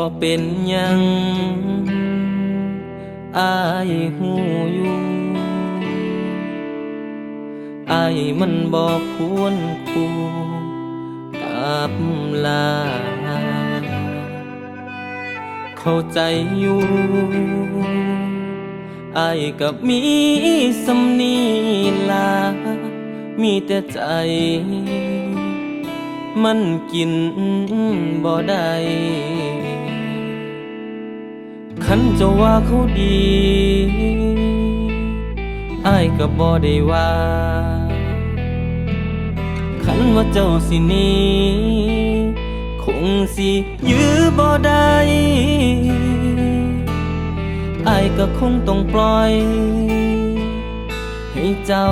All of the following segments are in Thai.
บ่เป็นยังอายหูอยู่อายมันบ่ควรคู่กับลา เข้าใจอยู่อายกับมีสำนีลา มีแต่ใจ มันกินบ่ได้ คันจะว่าเขาดีอายก็บ่ได้ว่า คันว่าเจ้าสินี้คงสิยื้อบ่ได้อายก็คงต้องปล่อย ให้เจ้า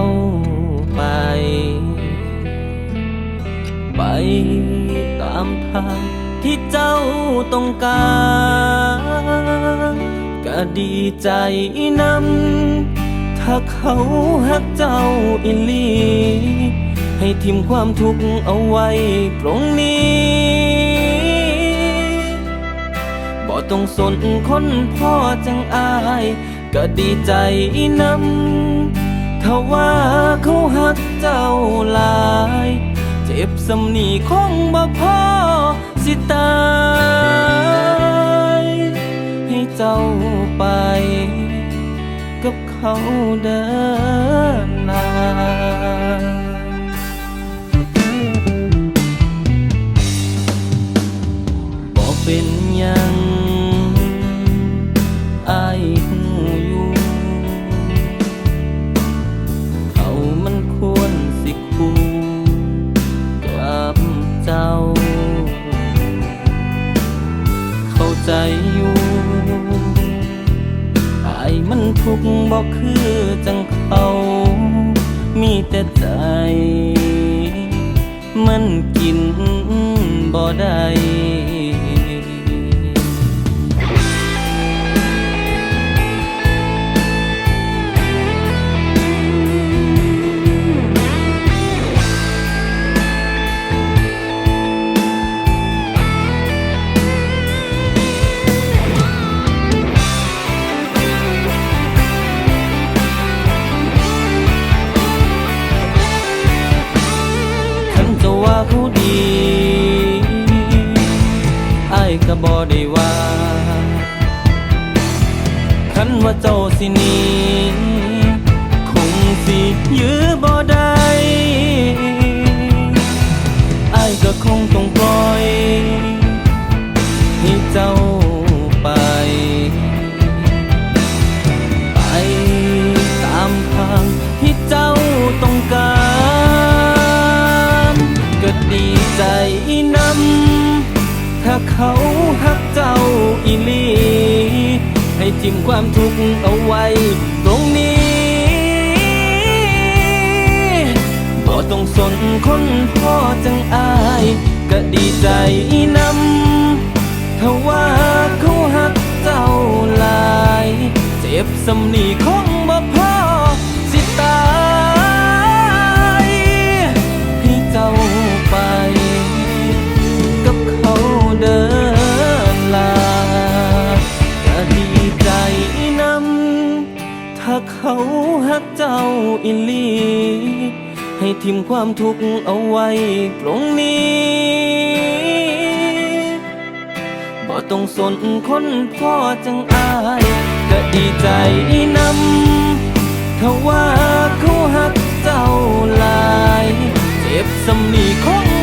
ไป ไปตามทางที่เจ้าต้องการ ดีใจนำถ้าเขาหักเจ้าอิลี ให้ทิมความทุกข์เอาไว้ตรงนี้บ่ต้องสนคนพ่อจังอาย ก็ดีใจนำถ้าว่าเขาหักเจ้าหลาย เจ็บสำนีคงบ่พอสิตาย ให้เจ้า ไป ทุกบอกคือจังเขา มีแต่ใจ มันกินบ่ได้ ก็บ่ได้ว่า คันว่าเจ้าสินีำถ้าเขาหักเจ้าอีลี ให้จิ้มความทุกข์เอาไว้ ตรงนี้บ่ต้องสนคนพ่อจังอาย ก็ดีใจนำถ้าว่าเขาหักเจ้าหลาย เจ็บสำนีำถ้าเขาหักเจ้าอิลี ให้ทิมความทุกข์เอาไว้ตรงนี้บ่ต้องสนคนพ่อจังอายก็ดีใจนำถ้าว่าเขาหักเจ้าลาย เจ็บสำนีคง